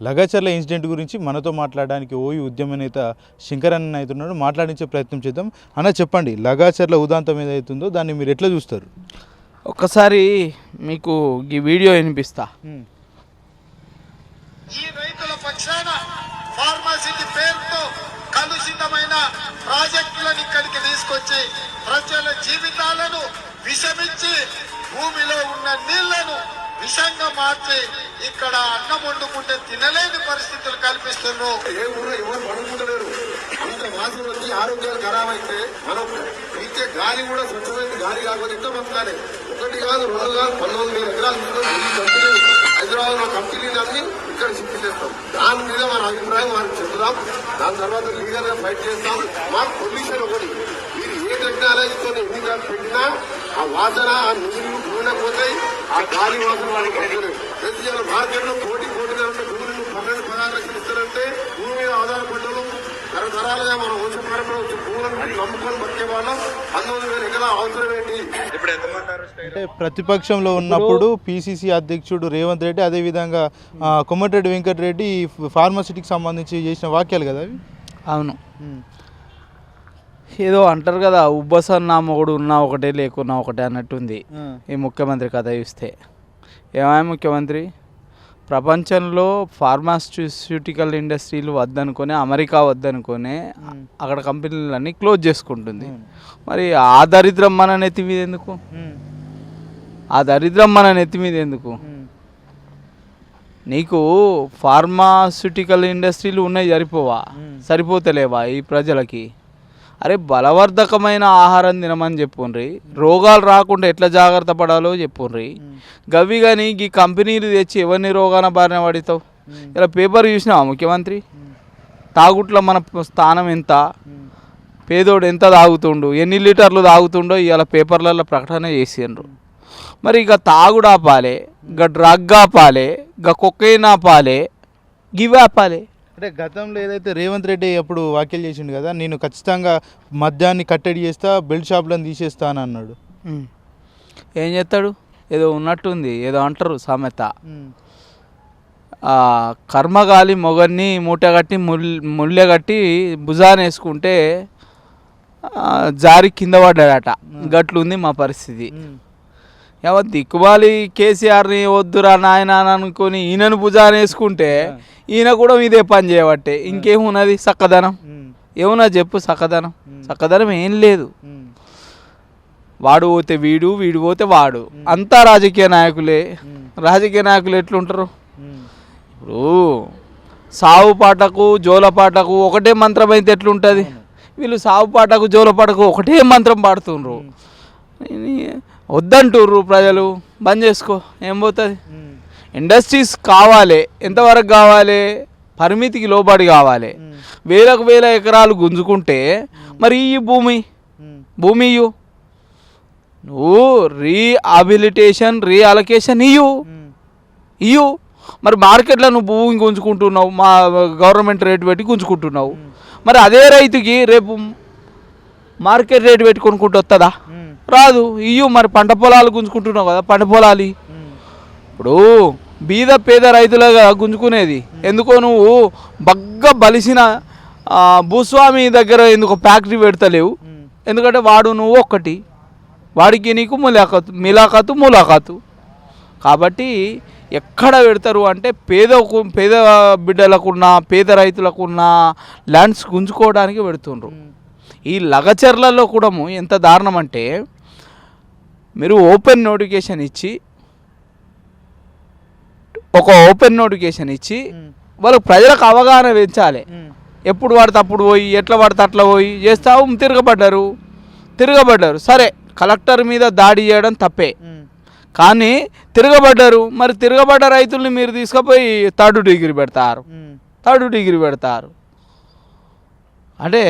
లగాచర్ల incident గురించి మనతో మాట్లాడడానికి ఓయి ఉద్యమ నేత శంకర్ అన్న అవుతున్నాడు మాట్లాడించే ప్రయత్నం చేద్దాం. అన్న చెప్పండి లగాచర్ల ఉదాంతం ఏదైతుందో దాన్ని మీరు ఎట్లా చూస్తారు? ఒక్కసారి మీకు ఈ వీడియో వినిపిస్తా. ఈ రైతుల పక్షాన ఫార్మాసిటీ పేరుతో కలుషితమైన ప్రాజెక్టులను ఇక్కడికి తీసుకొచ్చి ప్రజల జీవితాలను విషమించి భూమిలో ఉన్న నీళ్ళను విషంగా మార్చి ఇక్కడ అన్నం వండుకుంటే తినలేని పరిస్థితులు కల్పిస్తున్నారు. ఏ ఊళ్ళో ఎవరు పడుకుంటలేరు ఇంత వాసన వచ్చి ఆరోగ్యాలు ఖరాబ్ అయితే మనం ఇచ్చే గాలి కూడా స్వచ్ఛమైన గాలి కాకపోతే ఎంత బతకాలి? ఒకటి కాదు రెండు కాదు పంతొమ్మిది వేల ఎకరాలు కంపెనీ హైదరాబాద్లో కంపెనీలు అన్ని ఇక్కడ షిఫ్ట్ చేస్తాం. దాని మీద మన అభిప్రాయం వారికి చెప్తాం దాని తర్వాత లీగల్గా ఫైట్ చేస్తాం. మాకు పొల్యూషన్ ఒకటి. మీరు ఏ టెక్నాలజీతో ఎన్ని కాదు పెట్టినా ఆ వాసన ఆ నీళ్ళు భూమిలో పోతాయి. ఆ గాలి వాసన వాళ్ళకి ప్రతి మార్కెట్లో కోటి కోటి ఉంటే భూమిని పన్నెండు పదహారు లక్షలు ఇస్తారంటే భూమి మీద ఆధారపడ్డలు తరతరాలుగా మన వంశ పరంపర వచ్చి భూములను నమ్ముకొని బతికే వాళ్ళం. పంతొమ్మిది వేల ఎకరాల అవసరం ఏంటి? అంటే ప్రతిపక్షంలో ఉన్నప్పుడు పిసిసి అధ్యక్షుడు రేవంత్ రెడ్డి అదేవిధంగా కొమ్మటిరెడ్డి వెంకటరెడ్డి ఈ ఫార్మసిటీకి సంబంధించి చేసిన వాక్యాలు కదా అవి? అవును. ఏదో అంటారు కదా ఉబ్బసన్న మొగుడు ఉన్నా ఒకటే లేకున్నా ఒకటే అన్నట్టుంది ఈ ముఖ్యమంత్రి కథ చూస్తే. ఏమాయ ముఖ్యమంత్రి? ప్రపంచంలో ఫార్మాస్యూటికల్ ఇండస్ట్రీలు వద్దనుకొని అమెరికా వద్దనుకొని అక్కడ కంపెనీలన్నీ క్లోజ్ చేసుకుంటుంది. మరి ఆ దరిద్రం మన నెత్తి మీద ఎందుకు? ఆ దరిద్రం మన నెత్తి మీద ఎందుకు? నీకు ఫార్మాస్యూటికల్ ఇండస్ట్రీలు ఉన్నాయి సరిపోవా? సరిపోతలేవా ఈ ప్రజలకి? అరే బలవర్ధకమైన ఆహారం తినమని చెప్పుండ్రి. రోగాలు రాకుండా ఎట్లా జాగ్రత్త పడాలో చెప్పుండ్రి. గవి కానీ ఈ కంపెనీలు తెచ్చి ఎవరిని రోగాన బారిన పడతావు ఇలా పేపర్ చూసినావా ముఖ్యమంత్రి? తాగుట్లో మన స్థానం ఎంత? పేదోడు ఎంత తాగుతుండు? ఎన్ని లీటర్లు తాగుతుండో ఇవాళ పేపర్లలో ప్రకటన చేసిండ్రు. మరి ఇక తాగుడు ఆపాలి ఇక డ్రగ్ ఆపాలి ఇక కొక్కైన్ ఆపాలి గివి ఆపాలి అంటే గతంలో ఏదైతే రేవంత్ రెడ్డి అప్పుడు వ్యాఖ్యలు చేసిండు కదా నేను ఖచ్చితంగా మద్యాన్ని కట్టడి చేస్తా బెల్ట్ షాప్లను తీసేస్తా అని అన్నాడు. ఏం చేస్తాడు? ఏదో ఉన్నట్టుంది ఏదో అంటారు సామెత. కర్మగాలి మొగన్ని మూటగట్టి ముల్ ముళ్ళెగట్టి భుజాన వేసుకుంటే ఆ, జారి కింద పడ్డాడట గట్లుంది మా పరిస్థితి. ఎవరు దిక్కుమాలి కేసీఆర్ని వద్దురా నాయన అని అనుకొని ఈయనను భుజాన వేసుకుంటే ఈయన కూడా ఇదే పని చేయబట్టే. ఇంకేమున్నది? చక్కదనం ఏమున్నా చెప్పు చక్కదనం చక్కదనం ఏం లేదు. వాడు పోతే వీడు వీడు పోతే వాడు. అంతా రాజకీయ నాయకులే. రాజకీయ నాయకులు ఎట్లుంటారు? ఇప్పుడు సావు పాటకు జోల పాటకు ఒకటే మంత్రం అయితే ఎట్లుంటుంది? వీళ్ళు సావు పాటకు జోల పాటకు ఒకటే మంత్రం పాడుతుండ్రు. వద్దంటుర్రు ప్రజలు. బంద్ చేసుకో. ఏం పోతుంది? ఇండస్ట్రీస్ కావాలి. ఎంతవరకు కావాలి? పరిమితికి లోబడి కావాలి. వేలకు వేల ఎకరాలు గుంజుకుంటే మరి ఈ భూమి? భూమి ఇయ్యు. నువ్వు రీహాబిలిటేషన్ రీఅలొకేషన్ ఇయ్యు. ఇయ్యు. మరి మార్కెట్లో నువ్వు భూమి గుంజుకుంటున్నావు మా గవర్నమెంట్ రేటు పెట్టి గుంజుకుంటున్నావు. మరి అదే రైతుకి రేపు మార్కెట్ రేటు పెట్టి కొనుక్కుంటూ వస్తుందా రాదు. ఇయ్యు మరి పంట పొలాలు గుంజుకుంటున్నావు కదా పంట పొలాలు. ఇప్పుడు బీద పేద రైతులుగా గుంజుకునేది. ఎందుకో నువ్వు బగ్గ బలిసిన భూస్వామి దగ్గర ఎందుకు ఫ్యాక్టరీ పెడతలేవు? ఎందుకంటే వాడు నువ్వు ఒక్కటి. వాడికి నీకు ములాఖతు మిలాఖతు ములాఖతు. కాబట్టి ఎక్కడ పెడతారు అంటే పేద పేద బిడ్డలకున్న పేద రైతులకున్న ల్యాండ్స్ గుంజుకోవడానికి పెడుతుండ్రు. ఈ లగచర్లలో కూడా ఎంత దారుణం అంటే మీరు ఓపెన్ నోటిఫికేషన్ ఇచ్చి ఒక ఓపెన్ నోటిఫికేషన్ ఇచ్చి వాళ్ళకు ప్రజలకు అవగాహన పెంచాలి. ఎప్పుడు పడితే అప్పుడు పోయి ఎట్లా పడితే అట్లా పోయి చేస్తావు తిరగబడ్డారు. తిరగబడ్డారు. సరే కలెక్టర్ మీద దాడి చేయడం తప్పే. కానీ తిరగబడ్డారు. మరి తిరగబడ్డ రైతుల్ని మీరు తీసుకుపోయి థర్డ్ డిగ్రీ పెడతారు. థర్డ్ డిగ్రీ పెడతారు. అంటే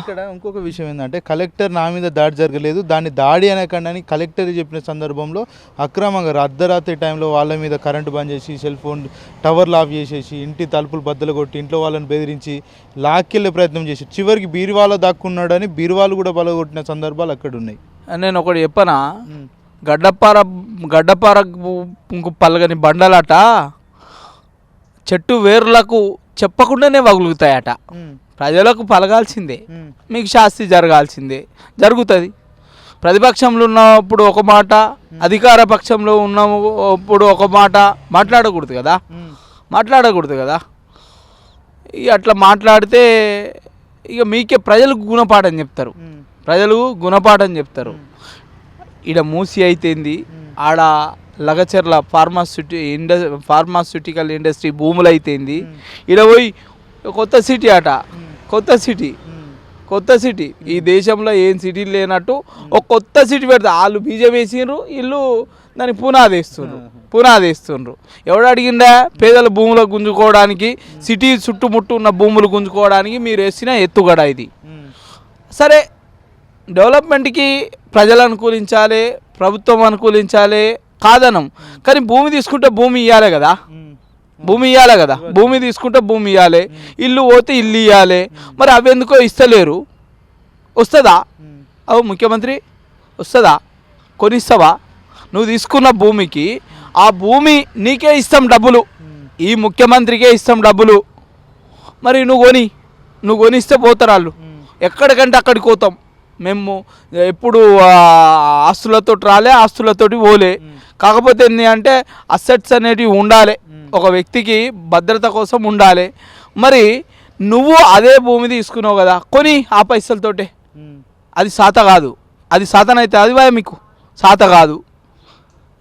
ఇక్కడ ఇంకొక విషయం ఏంటంటే కలెక్టర్ నా మీద దాడి జరగలేదు. దాన్ని దాడి అనకండి అని కలెక్టర్ చెప్పిన సందర్భంలో అక్రమంగా అర్ధరాత్రి టైంలో వాళ్ళ మీద కరెంటు బంద్ చేసి సెల్ ఫోన్ టవర్లు ఆఫ్ చేసేసి ఇంటి తలుపులు బద్దలు కొట్టి ఇంట్లో వాళ్ళని బెదిరించి లాక్కెళ్ళే ప్రయత్నం చేసి చివరికి బీరువాలో దాక్కున్నాడని బీరువాలు కూడా బలగొట్టిన సందర్భాలు అక్కడ ఉన్నాయి. నేను ఒకటి చెప్పనా? గడ్డపార గడ్డపార పల్లగని బండలాట చెట్టు వేర్లకు చెప్పకుండానే వగులుతాయట ఉమ్, ప్రజలకు పలగాల్సిందే. మీకు శాస్తి జరగాల్సిందే. జరుగుతుంది. ప్రతిపక్షంలో ఉన్నప్పుడు ఒక మాట అధికార పక్షంలో ఉన్నప్పుడు ఒక మాట మాట్లాడకూడదు కదా. మాట్లాడకూడదు కదా. ఇక అట్లా మాట్లాడితే ఇక మీకే ప్రజలకు గుణపాఠం చెప్తారు. ప్రజలు గుణపాఠం చెప్తారు. ఈడ మూసి అయితేంది ఆడ లగచర్ల ఫార్మాస్యూటి ఇండ ఫార్మాస్యూటికల్ ఇండస్ట్రీ భూములు అయితేంది ఈడ పోయి కొత్త సిటీ అట కొత్త సిటీ. కొత్త సిటీ. ఈ దేశంలో ఏం సిటీ లేనట్టు ఒక కొత్త సిటీ పెడతా. వాళ్ళు బీజం వేసిండ్రు వీళ్ళు దాన్ని పునాది వేస్తుండ్రు. పునాది వేస్తుండ్రు. ఎవడు అడిగిందా పేదల భూములు గుంజుకోవడానికి సిటీ చుట్టుముట్టు ఉన్న భూములు గుంజుకోవడానికి మీరు వేసిన ఎత్తుగడ ఇది. సరే డెవలప్మెంట్కి ప్రజలు అనుకూలించాలి ప్రభుత్వం అనుకూలించాలి కాదనం. కానీ భూమి తీసుకుంటే భూమి ఇవ్వాలి కదా. భూమి ఇవ్వాలి కదా. భూమి తీసుకుంటే భూమి ఇవ్వాలి ఇల్లు పోతే ఇల్లు ఇవ్వాలి మరి అవి ఎందుకో ఇస్తలేరు? వస్తుందా? అవు ముఖ్యమంత్రి వస్తుందా? కొనిస్తావా? నువ్వు తీసుకున్న భూమికి ఆ భూమి నీకే ఇస్తాం డబ్బులు. ఈ ముఖ్యమంత్రికే ఇస్తాం డబ్బులు. మరి నువ్వు కొని నువ్వు కొనిస్తే పోతారు వాళ్ళు. ఎక్కడికంటే అక్కడికి పోతాం. మేము ఎప్పుడు ఆస్తులతో రాలే ఆస్తులతోటి పోలే. కాకపోతే ఏంటి అంటే అసెట్స్ అనేటివి ఉండాలి. ఒక వ్యక్తికి భద్రత కోసం ఉండాలి. మరి నువ్వు అదే భూమి తీసుకున్నావు కదా కొని ఆ పైసలతోటే. అది సాత కాదు. అది సాతనైతే అది భయ మీకు. సాత కాదు.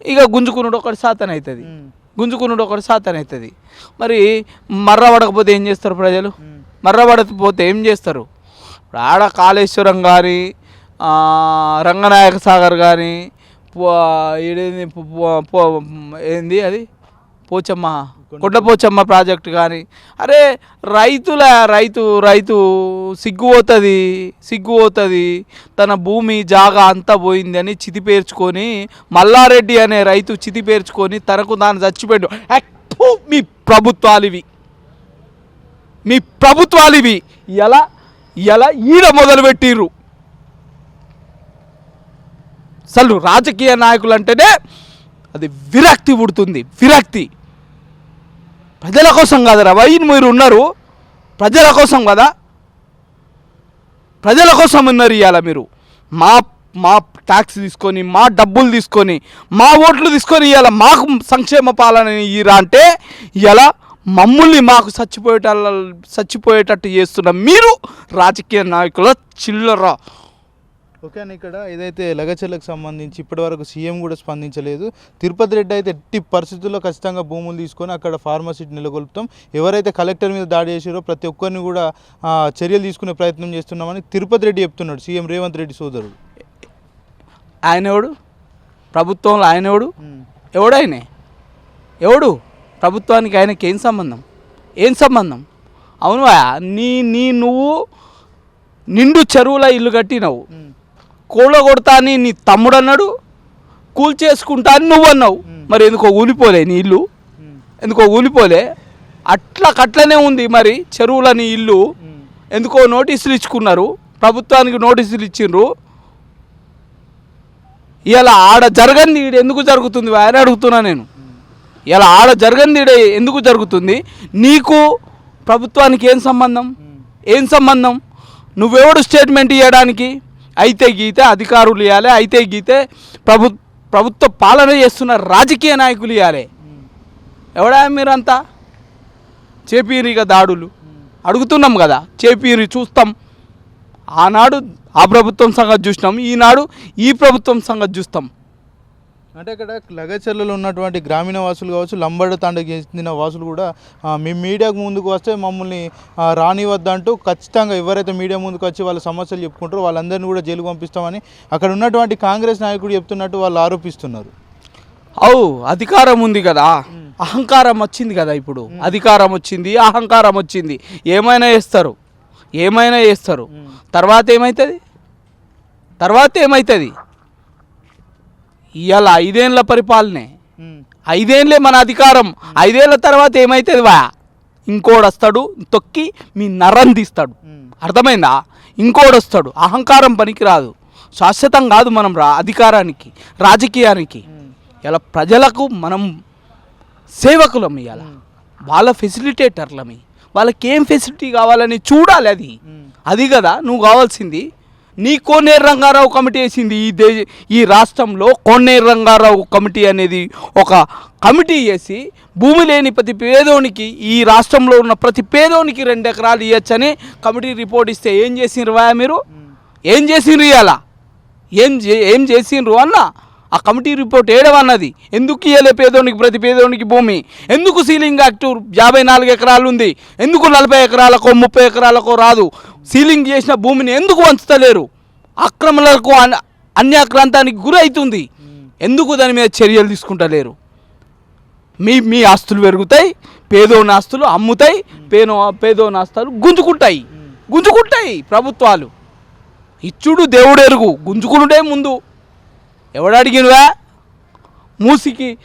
ఇక గుంజుకునుడు ఒకటి సాతన అవుతుంది ఉమ్, గుంజుకునుడు ఒకటి సాతన అవుతుంది మరి మర్ర పడకపోతే ఏం చేస్తారు ప్రజలు? మర్ర పడకపోతే ఏం చేస్తారు? ఇప్పుడు ఆడ కాళేశ్వరం కానీ రంగనాయక సాగర్ కానీ ఏంది అది? పోచమ్మ కొండ పోచమ్మ ప్రాజెక్ట్ కానీ అరే రైతుల రైతు రైతు సిగ్గుపోతుంది సిగ్గుపోతుంది తన భూమి జాగా అంతా పోయింది అని చితి పేర్చుకొని మల్లారెడ్డి అనే రైతు చితి పేర్చుకొని తనకు దాన్ని చచ్చిపోయాడు. అప్పు మీ ప్రభుత్వాలు ఇవి మీ ప్రభుత్వాలు ఇవి ఎలా? ఇలా ఈడ మొదలుపెట్టిర్రు. అసలు రాజకీయ నాయకులు అంటేనే అది విరక్తి పుడుతుంది విరక్తి. ప్రజల కోసం కాదురా వైన్ మీరు ఉన్నారు ప్రజల కోసం కదా. ప్రజల కోసం ఉన్నారు ఇవాళ మీరు. మా మా ట్యాక్స్ తీసుకొని మా డబ్బులు తీసుకొని మా ఓట్లు తీసుకొని ఇవాళ మాకు సంక్షేమ పాలన ఇరా అంటే ఇలా మమ్మల్ని మాకు చచ్చిపోయేట చచ్చిపోయేటట్టు చేస్తున్న మీరు రాజకీయ నాయకుల చిల్లర. ఓకే అన్న ఇక్కడ ఏదైతే లగచర్లకు సంబంధించి ఇప్పటివరకు సీఎం కూడా స్పందించలేదు. తిరుపతి రెడ్డి అయితే ఎట్టి పరిస్థితుల్లో ఖచ్చితంగా భూములు తీసుకొని అక్కడ ఫార్మసిటీ నెలకొల్పుతాం ఎవరైతే కలెక్టర్ మీద దాడి చేసారో ప్రతి ఒక్కరిని కూడా చర్యలు తీసుకునే ప్రయత్నం చేస్తున్నామని తిరుపతి రెడ్డి చెప్తున్నాడు సీఎం రేవంత్ రెడ్డి సోదరుడు. ఆయన ఎవడు? ప్రభుత్వంలో ఆయన ఎవడు? ఉమ్, ఎవడు ఆయనే? ఎవడు? ప్రభుత్వానికి ఆయనకి ఏం సంబంధం? ఏం సంబంధం? అవును నీ నీ నువ్వు నిండు చెరువుల ఇల్లు కట్టినవు. కూల కొడతా అని నీ తమ్ముడు అన్నాడు కూల్ చేసుకుంటా అని నువ్వు అన్నావు మరి ఎందుకో ఊలిపోలే నీ ఇల్లు? ఎందుకో ఊలిపోలే? అట్లా కట్లనే ఉంది మరి చెరువుల నీ ఇల్లు. ఎందుకో నోటీసులు ఇచ్చుకున్నారు. ప్రభుత్వానికి నోటీసులు ఇచ్చిండ్రు. ఇలా ఆడ జరగంది ఎందుకు జరుగుతుంది? ఆయన అడుగుతున్నా నేను. ఇలా ఆడ జరగంది ఎందుకు జరుగుతుంది? నీకు ప్రభుత్వానికి ఏం సంబంధం? ఏం సంబంధం? నువ్వెవడు స్టేట్మెంట్ ఇవ్వడానికి అయితే గీతే అధికారులు ఇవ్వాలి అయితే గీతే ప్రభు ప్రభుత్వ పాలన చేస్తున్న రాజకీయ నాయకులు ఇవ్వాలి ఎవడా మీరంతా? చేపీరు ఇక దాడులు. అడుగుతున్నాం కదా చేపీరు చూస్తాం. ఆనాడు ఆ ప్రభుత్వం సంగతి చూసినాం ఈనాడు ఈ ప్రభుత్వం సంగతి చూస్తాం. అంటే అక్కడ లగచర్లలో ఉన్నటువంటి గ్రామీణ వాసులు కావచ్చు లంబడ తాండకి చెందిన వాసులు కూడా మీ మీడియాకు ముందుకు వస్తే మమ్మల్ని రానివద్దంటూ ఖచ్చితంగా ఎవరైతే మీడియా ముందుకు వచ్చి వాళ్ళ సమస్యలు చెప్పుకుంటారో వాళ్ళందరినీ కూడా జైలుకు పంపిస్తామని అక్కడ ఉన్నటువంటి కాంగ్రెస్ నాయకుడు చెప్తున్నట్టు వాళ్ళు ఆరోపిస్తున్నారు. అవు అధికారం ఉంది కదా. అహంకారం వచ్చింది కదా ఇప్పుడు. అధికారం వచ్చింది అహంకారం వచ్చింది. ఏమైనా చేస్తారు? ఏమైనా చేస్తారు? తర్వాత ఏమవుతుంది తర్వాత ఏమవుతుంది ఇవాళ ఐదేళ్ళ పరిపాలనే. ఐదేళ్ళే మన అధికారం. ఐదేళ్ళ తర్వాత ఏమవుతుంది వా? ఇంకోడు వస్తాడు తొక్కి మీ నరం తీస్తాడు. అర్థమైందా? ఇంకోడు వస్తాడు అహంకారం పనికిరాదు. శాశ్వతం కాదు మనం రా అధికారానికి రాజకీయానికి. ఇలా ప్రజలకు మనం సేవకులం ఇవాళ వాళ్ళ ఫెసిలిటేటర్లమి. వాళ్ళకి ఏం ఫెసిలిటీ కావాలని చూడాలి అది. అది కదా నువ్వు కావాల్సింది. నీ కోనేరు రంగారావు కమిటీ వేసింది ఈ దే ఈ రాష్ట్రంలో కోనేరు రంగారావు కమిటీ అనేది ఒక కమిటీ వేసి భూమి లేని ప్రతి పేదోనికి ఈ రాష్ట్రంలో ఉన్న ప్రతి పేదోనికి రెండు ఎకరాలు ఇవ్వచ్చని కమిటీ రిపోర్ట్ ఇస్తే ఏం చేసిండ్రు వా మీరు? ఏం చేసిండ్రు ఇవాళ ఏం ఏం చేసిండ్రు అన్న? ఆ కమిటీ రిపోర్ట్ ఏడవన్నది ఎందుకు ఇయ్యలే పేదోనికి ప్రతి పేదోనికి భూమి? ఎందుకు సీలింగ్ యాక్ట్ యాభై నాలుగు ఎకరాలు ఉంది? ఎందుకు నలభై ఎకరాలకో ముప్పై ఎకరాలకో రాదు? సీలింగ్ చేసిన భూమిని ఎందుకు వంచుతలేరు అక్రమణలకు అన్- అన్యాక్రాంతానికి గురవుతుంది ఎందుకు దాని మీద చర్యలు తీసుకుంటలేరు? మీ మీ ఆస్తులు పెరుగుతాయి పేదోని ఆస్తులు అమ్ముతాయి పేదో పేదోని ఆస్తులు గుంజుకుంటాయి. గుంజుకుంటాయి ప్రభుత్వాలు. ఇచ్చుడు దేవుడు ఎరుగు గుంజుకునుడే ముందు. ఎవడు అడిగినవా మూసికి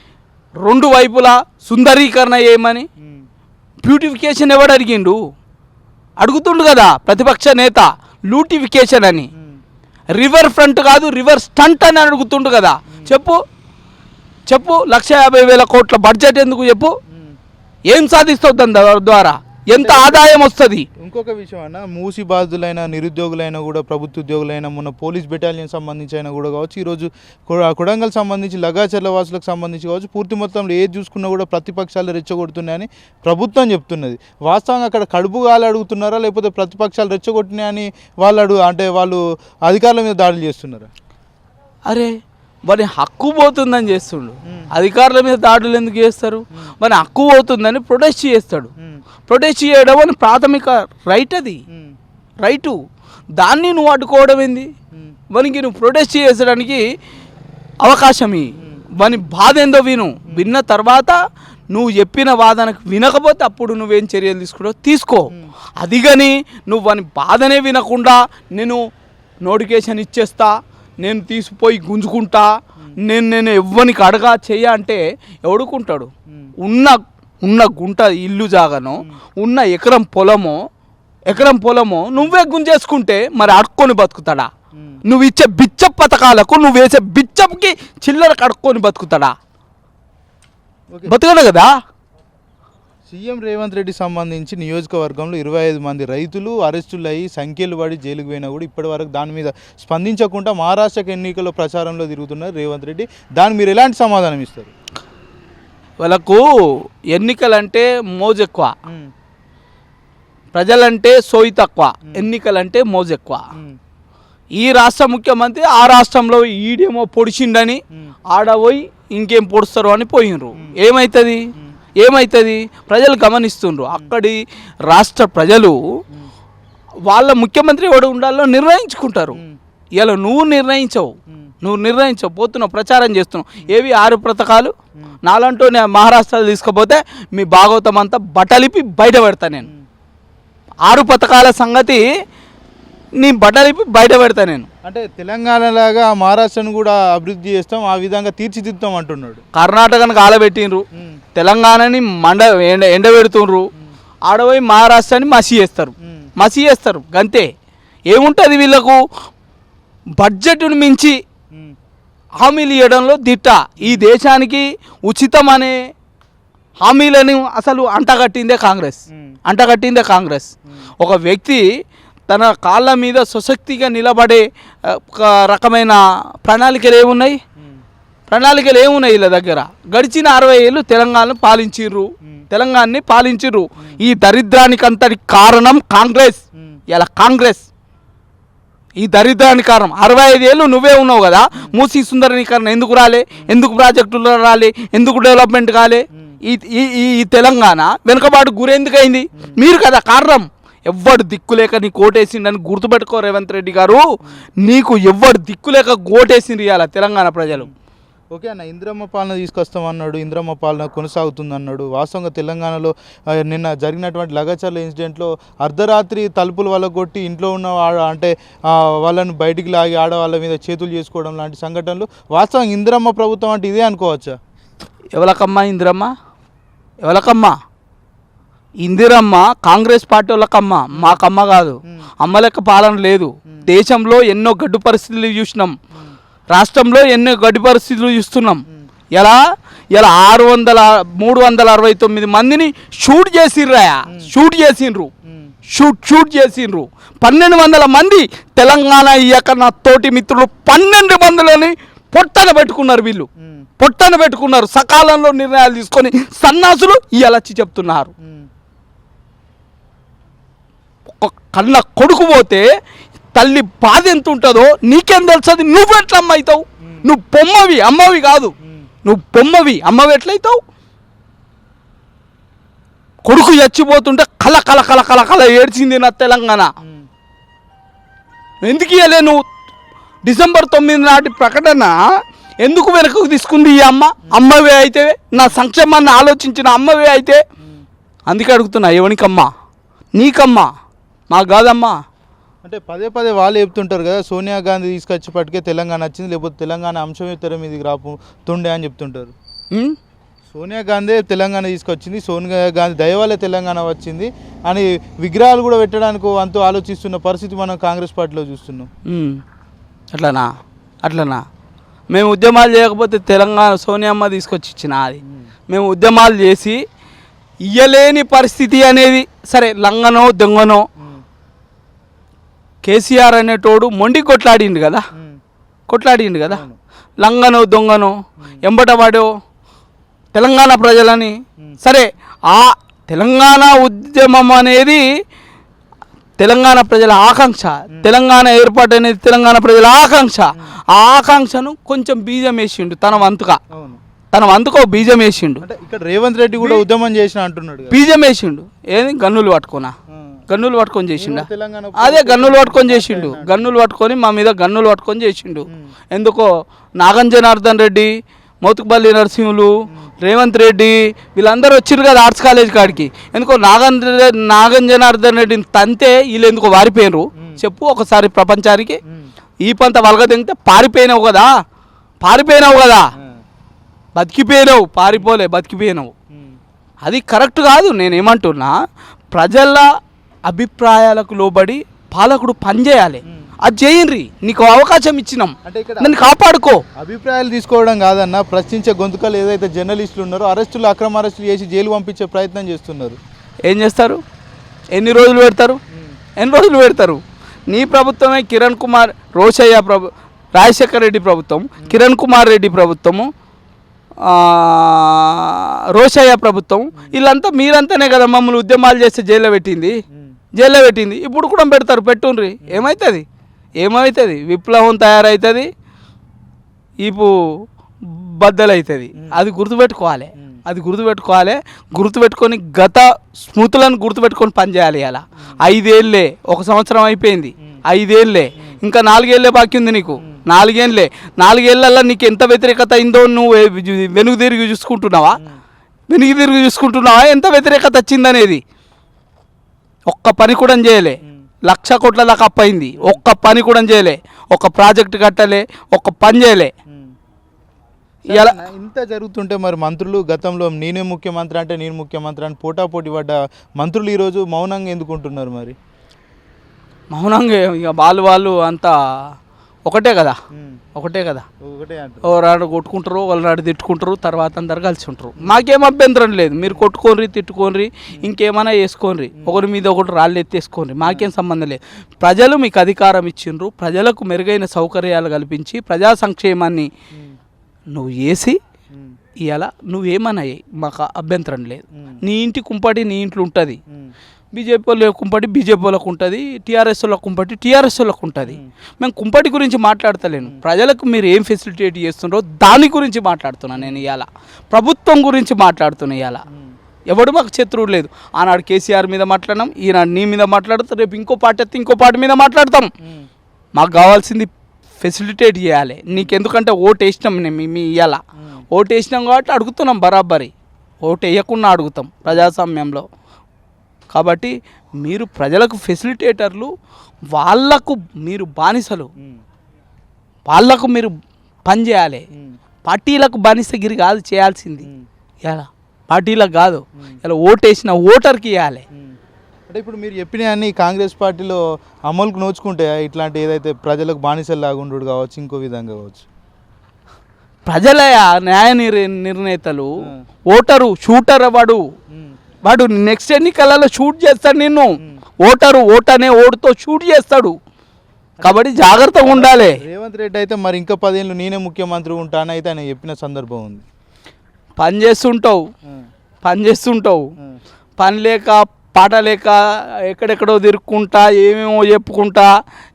రెండు వైపులా సుందరీకరణ చేయమని బ్యూటిఫికేషన్ ఎవడు అడిగిండు అడుగుతుండు కదా ప్రతిపక్ష నేత లూటిఫికేషన్ అని. రివర్ ఫ్రంట్ కాదు రివర్ స్టంట్ అని అడుగుతుండు కదా. చెప్పు. చెప్పు లక్ష యాభై వేల కోట్ల బడ్జెట్ ఎందుకు చెప్పు? ఏం సాధిస్తావు దాని ద్వారా? ఎంత ఆదాయం వస్తుంది? ఇంకొక విషయం అన్న మూసి బాధితులైన నిరుద్యోగులైన కూడా ప్రభుత్వ ఉద్యోగులైన మొన్న పోలీస్ బెటాలియన్ సంబంధించి అయినా కూడా కావచ్చు ఈరోజు కొడంగల్ సంబంధించి లగాచర్ల వాసులకు సంబంధించి కావచ్చు పూర్తి మొత్తంలో ఏది చూసుకున్నా కూడా ప్రతిపక్షాలు రెచ్చగొడుతున్నాయని ప్రభుత్వం చెప్తున్నది. వాస్తవంగా అక్కడ కడుపు గాలి అడుగుతున్నారా లేకపోతే ప్రతిపక్షాలు రెచ్చగొట్టినాయని వాళ్ళు అడుగు అంటే వాళ్ళు అధికారుల మీద దాడులు చేస్తున్నారా? అరే మరి హక్కు పోతుందని చేస్తుండు. అధికారుల మీద దాడులు ఎందుకు చేస్తారు? మరి హక్కు పోతుందని ప్రొటెస్ట్ చేస్తాడు. ప్రొటెస్ట్ చేయడం అని ప్రాథమిక రైట్ అది. రైటు. దాన్ని నువ్వు అడ్డుకోవడం ఏంది? మనకి నువ్వు ప్రొటెస్ట్ చేసడానికి అవకాశం వాని బాధ ఏందో విను. విన్న తర్వాత నువ్వు చెప్పిన వాదనకు వినకపోతే అప్పుడు నువ్వేం చర్యలు తీసుకుంటావు తీసుకో. అది కానీ నువ్వు వాని బాధనే వినకుండా నేను నోటిఫికేషన్ ఇచ్చేస్తా. నేను తీసిపోయి గుంజుకుంటా నేను నేను ఎవ్వనికి అడగా చెయ్య అంటే ఎవడుకుంటాడు? ఉన్న ఉన్న గుంట ఇల్లు జాగను ఉన్న ఎకరం పొలము ఎకరం పొలము నువ్వే గుంజేసుకుంటే మరి అడుక్కొని బతుకుతాడా? నువ్వు ఇచ్చే బిచ్చప్ పథకాలకు నువ్వు వేసే బిచ్చప్కి చిల్లర కడుక్కొని బతుకుతాడా. బతకడు కదా? సీఎం రేవంత్ రెడ్డి సంబంధించి నియోజకవర్గంలో ఇరవై ఐదు మంది రైతులు అరెస్టులు అయ్యి సంఖ్యలు పడి జైలుకు పోయినా కూడా ఇప్పటి వరకు దాని మీద స్పందించకుండా మహారాష్ట్రకి ఎన్నికల ప్రచారంలో తిరుగుతున్నారు రేవంత్ రెడ్డి. దానికి మీరు ఎలాంటి సమాధానం ఇస్తారు? వాళ్ళకు ఎన్నికలంటే మోజు ఎక్కువ. ప్రజలంటే సోయి తక్కువ. ఎన్నికలంటే మోజు ఎక్కువ. ఈ రాష్ట్ర ముఖ్యమంత్రి ఆ రాష్ట్రంలో ఈడేమో పొడిచిండని ఆడ పోయి ఇంకేం పొడుస్తారు అని పోయినరు ఏమవుతుంది ఏమవుతుంది ప్రజలు గమనిస్తుండ్రు. అక్కడి రాష్ట్ర ప్రజలు వాళ్ళ ముఖ్యమంత్రి ఎవడు ఉండాలో నిర్ణయించుకుంటారు. ఇలా నువ్వు నిర్ణయించవు. నువ్వు నిర్ణయించవు. పోతున్నావు ప్రచారం చేస్తున్నావు. ఏవి ఆరు పథకాలు నాలంటూ నేను మహారాష్ట్రలో తీసుకుపోతే మీ భాగవతం అంతా బట్టలిపి బయట పెడతా నేను. ఆరు పథకాల సంగతి నీ బట్టలిపి బయట పెడతా నేను. అంటే తెలంగాణ లాగా మహారాష్ట్రను కూడా అభివృద్ధి చేస్తాం ఆ విధంగా తీర్చిదిద్దాం అంటున్నాడు. కర్ణాటకను కాలబెట్టిండ్రు. తెలంగాణని మండ ఎండ ఎండబెడుతుండ్రు. ఆడపోయి మహారాష్ట్రాన్ని మసి చేస్తారు. మసి చేస్తారు. గంతే. ఏముంటుంది వీళ్ళకు? బడ్జెట్ను మించి హామీలు ఇవ్వడంలో దిట్ట. ఈ దేశానికి ఉచితం అనే హామీలను అసలు అంటగట్టిందే కాంగ్రెస్. అంటగట్టిందే కాంగ్రెస్. ఒక వ్యక్తి తన కాళ్ళ మీద సుశక్తిగా నిలబడే ఒక రకమైన ప్రణాళికలు ఏమున్నాయి? ప్రణాళికలు ఏమున్నాయి వీళ్ళ దగ్గర? గడిచిన అరవై ఏళ్ళు తెలంగాణను పాలించిర్రు. తెలంగాణని పాలించిర్రు. ఈ దరిద్రానికి అంతటి కారణం కాంగ్రెస్. ఇలా కాంగ్రెస్. ఈ దరిద్రానికి కారణం. అరవై ఐదు ఏళ్ళు నువ్వే ఉన్నావు కదా? మూసీ సుందరీకరణ ఎందుకు రాలే? ఎందుకు ప్రాజెక్టులు రాలే? ఎందుకు డెవలప్మెంట్ కాలే? ఈ ఈ- ఈ ఈ తెలంగాణ వెనుకబాటు గురెందుకైంది? మీరు కదా కారణం. ఎవ్వడు దిక్కులేక నీ కోటేసిండని గుర్తుపెట్టుకో రేవంత్ రెడ్డి గారు. నీకు ఎవ్వడు దిక్కులేక కోటేసింది ఇవాళ తెలంగాణ ప్రజలు. ఓకే అన్న ఇంద్రమ్మ పాలన తీసుకొస్తాం అన్నాడు ఇంద్రమ్మ పాలన కొనసాగుతుంది అన్నాడు వాస్తవంగా తెలంగాణలో నిన్న జరిగినటువంటి లగచర్ల ఇన్సిడెంట్లో అర్ధరాత్రి తలుపులు వాళ్ళ కొట్టి ఇంట్లో ఉన్న అంటే వాళ్ళని బయటికి లాగి ఆడవాళ్ళ మీద చేతులు చేసుకోవడం లాంటి సంఘటనలు వాస్తవంగా ఇంద్రమ్మ ప్రభుత్వం అంటే ఇదే అనుకోవచ్చా? ఎవలకమ్మా ఇందిరమ్మ? ఎవలకమ్మా? ఇందిరమ్మ కాంగ్రెస్ పార్టీ వాళ్ళకమ్మ మాకమ్మ కాదు. అమ్మ లెక్క పాలన లేదు. దేశంలో ఎన్నో గడ్డు పరిస్థితులు చూసినాం. రాష్ట్రంలో ఎన్నో గడ్డు పరిస్థితులు చూస్తున్నాం. ఎలా? ఇలా ఆరు వందల మూడు వందల అరవై తొమ్మిది మందిని షూట్ చేసిండ్రాయా షూట్ చేసిండ్రు షూట్ షూట్ చేసిండ్రు పన్నెండు వందల మంది తెలంగాణ ఇయ్యక నా తోటి మిత్రులు పన్నెండు మందిలని పొట్టన పెట్టుకున్నారు వీళ్ళు. పొట్టన పెట్టుకున్నారు. సకాలంలో నిర్ణయాలు తీసుకొని సన్నాసులు ఇవాళ వచ్చి చెప్తున్నారు కళ్ళ కొడుకు పోతే తల్లి బాధ ఎంత ఉంటుందో నీకేం తెలుస్తుంది నువ్వు ఎట్లా అమ్మ అవుతావు నువ్వు పొమ్మవి అమ్మవి కాదు. నువ్వు పొమ్మవి అమ్మవి ఎట్లయితావు? కొడుకు చచ్చిపోతుంటే కల కల కల కల కల ఏడ్చింది నా తెలంగాణ. ఎందుకు ఇవ్వలే నువ్వు? డిసెంబర్ తొమ్మిది నాటి ప్రకటన ఎందుకు వెనకకు తీసుకుంది ఈ అమ్మ? అమ్మవే అయితే నా సంక్షేమాన్ని ఆలోచించిన అమ్మవే అయితే? అందుకే అడుగుతున్నా ఎవనికమ్మా? నీకమ్మా? మాకు కాదమ్మా. అంటే పదే పదే వాళ్ళు చెప్తుంటారు కదా సోనియా గాంధీ తీసుకొచ్చేపటికే తెలంగాణ వచ్చింది లేకపోతే తెలంగాణ అంశమే తెర మీదకి రాపుతుండే అని చెప్తుంటారు? సోనియా గాంధీ తెలంగాణ తీసుకొచ్చింది సోనియా గాంధీ దయ వల్లే తెలంగాణ వచ్చింది అని విగ్రహాలు కూడా పెట్టడానికి అంతూ ఆలోచిస్తున్న పరిస్థితి మనం కాంగ్రెస్ పార్టీలో చూస్తున్నాం. అట్లనా? అట్లనా? మేము ఉద్యమాలు చేయకపోతే తెలంగాణ సోనియమ్మ తీసుకొచ్చి ఇచ్చిన అది? మేము ఉద్యమాలు చేసి ఇయ్యలేని పరిస్థితి అనేది సరే లంగనో దొంగనో కేసీఆర్ అనేటోడు మొండి కొట్లాడిండు కదా. కొట్లాడిండు కదా. లంగనో దొంగనో ఎంబటవాడో తెలంగాణ ప్రజలని. సరే ఆ తెలంగాణ ఉద్యమం అనేది తెలంగాణ ప్రజల ఆకాంక్ష. తెలంగాణ ఏర్పాటు అనేది తెలంగాణ ప్రజల ఆకాంక్ష. ఆ ఆకాంక్షను కొంచెం బీజం వేసిండు తన వంతుగా తన వంతుగా ఓ బీజం వేసిండు. ఇక్కడ రేవంత్ రెడ్డి కూడా ఉద్యమం చేసిన అంటున్నాడు. బీజం వేసిండు. ఏది? గన్నులు పట్టుకోనా ఆ. గన్నులు పట్టుకొని చేసిండా? అదే గన్నులు పట్టుకొని చేసిండు. గన్నులు పట్టుకొని మా మీద గన్నులు పట్టుకొని చేసిండు. ఎందుకో నాగం జనార్దన్ రెడ్డి మోతుకుపల్లి నరసింహులు రేవంత్ రెడ్డి వీళ్ళందరూ వచ్చిర్రు కదా ఆర్ట్స్ కాలేజ్ కాడికి. ఎందుకో నాగం నాగం జనార్దన్ రెడ్డిని తంతే వీళ్ళు ఎందుకో వారిపోయినరు చెప్పు ఒకసారి ప్రపంచానికి. ఈ పంత వలగదెంగితే పారిపోయినావు కదా. పారిపోయినావు కదా. బతికిపోయినావు. పారిపోలే బతికిపోయినావు. అది కరెక్ట్ కాదు నేనేమంటున్నా. ప్రజల అభిప్రాయాలకు లోబడి పాలకుడు పనిచేయాలి అది చేయండి నీకు అవకాశం ఇచ్చినాం. దాన్ని కాపాడుకో. అభిప్రాయాలు తీసుకోవడం కాదన్న ప్రశ్నించే గొంతుకలు ఏదైతే జర్నలిస్టులు ఉన్నారో అరెస్టులు అక్రమ అరెస్టులు చేసి జైలు పంపించే ప్రయత్నం చేస్తున్నారు. ఏం చేస్తారు? ఎన్ని రోజులు పెడతారు? ఎన్ని రోజులు పెడతారు? నీ ప్రభుత్వమే కిరణ్ కుమార్ రోషయ్య ప్రభు రాజశేఖర రెడ్డి ప్రభుత్వం కిరణ్ కుమార్ రెడ్డి ప్రభుత్వము రోషయ్య ప్రభుత్వం వీళ్ళంతా మీరంతానే కదా మమ్మల్ని ఉద్యమాలు చేస్తే జైల్లో పెట్టింది. జైల్లో పెట్టింది. ఇప్పుడు కూడా పెడతారు పెట్టుండ్రి. ఏమవుతుంది ఏమవుతుంది విప్లవం తయారవుతుంది ఇప్పుడు బద్దలవుతుంది అది గుర్తుపెట్టుకోవాలి. అది గుర్తుపెట్టుకోవాలి. గుర్తుపెట్టుకొని గత స్మృతులను గుర్తుపెట్టుకొని పనిచేయాలి అలా ఐదేళ్ళే ఒక సంవత్సరం అయిపోయింది. ఐదేళ్ళే ఇంకా నాలుగేళ్ళే బాకీ ఉంది నీకు. నాలుగేళ్ళే నాలుగేళ్ళల్లో నీకు ఎంత వ్యతిరేకత అయిందో నువ్వు వెనుక తిరిగి చూసుకుంటున్నావా? వెనుక తిరిగి చూసుకుంటున్నావా? ఎంత వ్యతిరేకత వచ్చిందనేది. ఒక్క పని కూడా చేయలే. లక్ష కోట్ల దాకా అప్పయింది. ఒక్క పని కూడా చేయలే. ఒక ప్రాజెక్ట్ కట్టలే ఒక్క పని చేయలే. ఇలా ఇంత జరుగుతుంటే మరి మంత్రులు గతంలో నేనే ముఖ్యమంత్రి అంటే నేను ముఖ్యమంత్రి అని పోటాపోటీ పడ్డ మంత్రులు ఈరోజు మౌనంగా ఎందుకుంటున్నారు మరి? మౌనంగా ఇక వాళ్ళు వాళ్ళు అంతా ఒకటే కదా? ఒకటే కదా? ఎవరాడు కొట్టుకుంటారు వాళ్ళనాడు తిట్టుకుంటారు తర్వాత అందరు కలిసి ఉంటారు. మాకేం అభ్యంతరం లేదు. మీరు కొట్టుకోండి తిట్టుకోండి ఇంకేమైనా వేసుకోండి ఒకరి మీద ఒకటి రాళ్ళు ఎత్తేసుకోండి మాకేం సంబంధం లేదు. ప్రజలు మీకు అధికారం ఇచ్చిండ్రు. ప్రజలకు మెరుగైన సౌకర్యాలు కల్పించి ప్రజా సంక్షేమాన్ని నువ్వు వేసి ఇవాళ నువ్వేమన్నా చెయ్యి. మాకు అభ్యంతరం లేదు. నీ ఇంటి కుంపటి నీ ఇంట్లో ఉంటుంది. బీజేపీ వాళ్ళ కుంపటి బీజేపీ వాళ్ళకు ఉంటుంది టీఆర్ఎస్ వాళ్ళ కుంపటి టీఆర్ఎస్ వాళ్ళకు ఉంటుంది. మేము. కుంపటి గురించి మాట్లాడతలేను. ప్రజలకు మీరు ఏం ఫెసిలిటేట్ చేస్తుండ్రో దాని గురించి మాట్లాడుతున్నా నేను ఇవాళ ప్రభుత్వం గురించి మాట్లాడుతున్నా ఇవాళ ఎవడు మాకు శత్రువు లేదు. ఆనాడు కేసీఆర్ మీద మాట్లాడినాం ఈనాడు నీ మీద మాట్లాడుతాం రేపు ఇంకో పార్టీ వస్తే ఇంకో పార్టీ మీద మాట్లాడతాం. మాకు కావాల్సింది ఫెసిలిటేట్ చేయాలి. నీకెందుకంటే ఓటు వేసినాం నేను మీ- మీ ఇవాళ ఓటు వేసినాం కాబట్టి అడుగుతున్నాం బరాబరి. ఓటు వేయకుండా అడుగుతాం ప్రజాస్వామ్యంలో. కాబట్టి మీరు ప్రజలకు ఫెసిలిటేటర్లు వాళ్ళకు మీరు బానిసలు. వాళ్ళకు మీరు పని చేయాలి. పార్టీలకు బానిసగిరి కాదు చేయాల్సింది. ఇలా పార్టీలకు కాదు. ఇలా ఓటేసిన ఓటర్కి ఇవ్వాలి. అంటే ఇప్పుడు మీరు చెప్పిన అన్ని కాంగ్రెస్ పార్టీలో అమలుకు నోచుకుంటే ఇట్లాంటి ఏదైతే ప్రజలకు బానిసలు లాగుండు కావచ్చు ఇంకో విధంగా కావచ్చు. ప్రజల న్యాయ నిర్ నిర్ణేతలు ఓటరు షూటర్ వాడు వాడు నెక్స్ట్ ఎన్నికలలో షూట్ చేస్తాడు నిన్ను? ఓటరు ఓటనే ఓటుతో షూట్ చేస్తాడు. కాబట్టి జాగ్రత్తగా ఉండాలి. రేవంత్ రెడ్డి అయితే మరి ఇంకా పదేళ్ళు నేనే ముఖ్యమంత్రి ఉంటానని అయితే ఆయన చెప్పిన సందర్భం ఉంది. పని చేస్తుంటావు. పని చేస్తుంటావు. పని లేక పాట లేక ఎక్కడెక్కడో తిరుక్కుంటా ఏమేమో చెప్పుకుంటా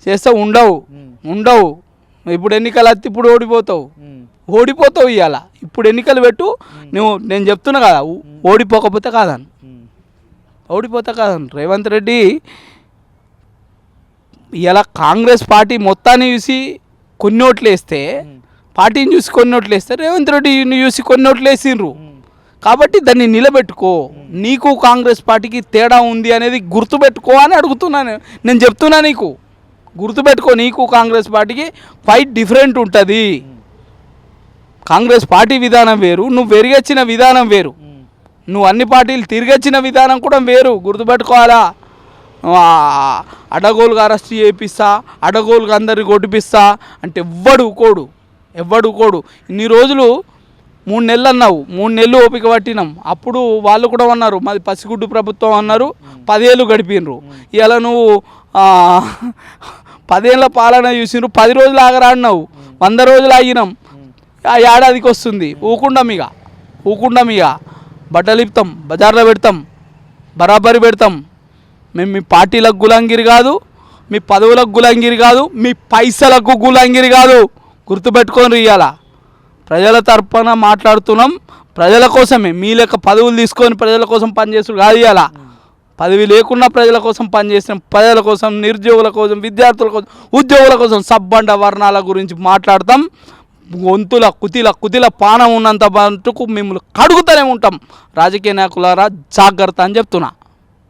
చేస్తే ఉండవు. ఉండవు. ఇప్పుడు ఎన్నికలు వస్తే ఇప్పుడు ఓడిపోతావు. ఓడిపోతావు ఇవాళ ఇప్పుడు ఎన్నికలు పెట్టు. నువ్వు నేను చెప్తున్నా కదా ఓడిపోకపోతే కాదని ఓడిపోతే కాదని రేవంత్ రెడ్డి ఇలా కాంగ్రెస్ పార్టీ మొత్తాన్ని చూసి కొన్ని ఓట్లు వేస్తే పార్టీని చూసి కొన్ని ఓట్లు వేస్తే రేవంత్ రెడ్డిని చూసి కొన్ని ఓట్లు వేసిండ్రు కాబట్టి దాన్ని నిలబెట్టుకో. నీకు కాంగ్రెస్ పార్టీకి తేడా ఉంది అనేది గుర్తుపెట్టుకో అని అడుగుతున్నాను నేను. చెప్తున్నా నీకు. గుర్తుపెట్టుకో నీకు కాంగ్రెస్ పార్టీకి క్వైట్ డిఫరెంట్ ఉంటుంది. కాంగ్రెస్ పార్టీ విధానం వేరు నువ్వు వెరిగొచ్చిన విధానం వేరు. నువ్వు అన్ని పార్టీలు తిరిగొచ్చిన విధానం కూడా వేరు గుర్తుపెట్టుకోవాలా? అడగోలుగా అరెస్ట్ చేపిస్తా అడగోలుగా అందరికి కొట్టిపిస్తా అంటే ఎవ్వడు కోడు ఎవ్వడు కోడు. ఇన్ని రోజులు మూడు నెలలు అన్నావు మూడు నెలలు ఓపిక పట్టినాం. అప్పుడు వాళ్ళు కూడా అన్నారు మాది పసిగుడ్డు ప్రభుత్వం అన్నారు పదేళ్ళు గడిపినరు. ఇలా నువ్వు పదేళ్ళ పాలన చూసినారు పది రోజులు ఆగరాడినావు వంద రోజులు ఆగినాం. ఆ ఏడాదికి వస్తుంది ఊకుండా ఇక ఇక బట్టలు ఇప్తాం బజార్లో పెడతాం బరాబరి పెడతాం. మేము మీ పార్టీలకు గులాంగిరి కాదు మీ పదవులకు గులాంగిరి కాదు మీ పైసలకు గులాంగిరి కాదు. గుర్తుపెట్టుకొని ఇవ్వాల ప్రజల తరపున మాట్లాడుతున్నాం. ప్రజల కోసమే. మీ లెక్క పదవులు తీసుకొని ప్రజల కోసం పనిచేస్తూ కాదు ఇవ్వాల పదవి లేకుండా ప్రజల కోసం పనిచేసిన ప్రజల కోసం నిరుద్యోగుల కోసం విద్యార్థుల కోసం ఉద్యోగుల కోసం సబ్బండ వర్ణాల గురించి మాట్లాడతాం. గొంతుల కుతిల కుతిల పానం ఉన్నంత మటుకు మిమ్మల్ని కడుగుతూనే ఉంటాం. రాజకీయ నాయకులారా జాగ్రత్త అని చెప్తున్నా.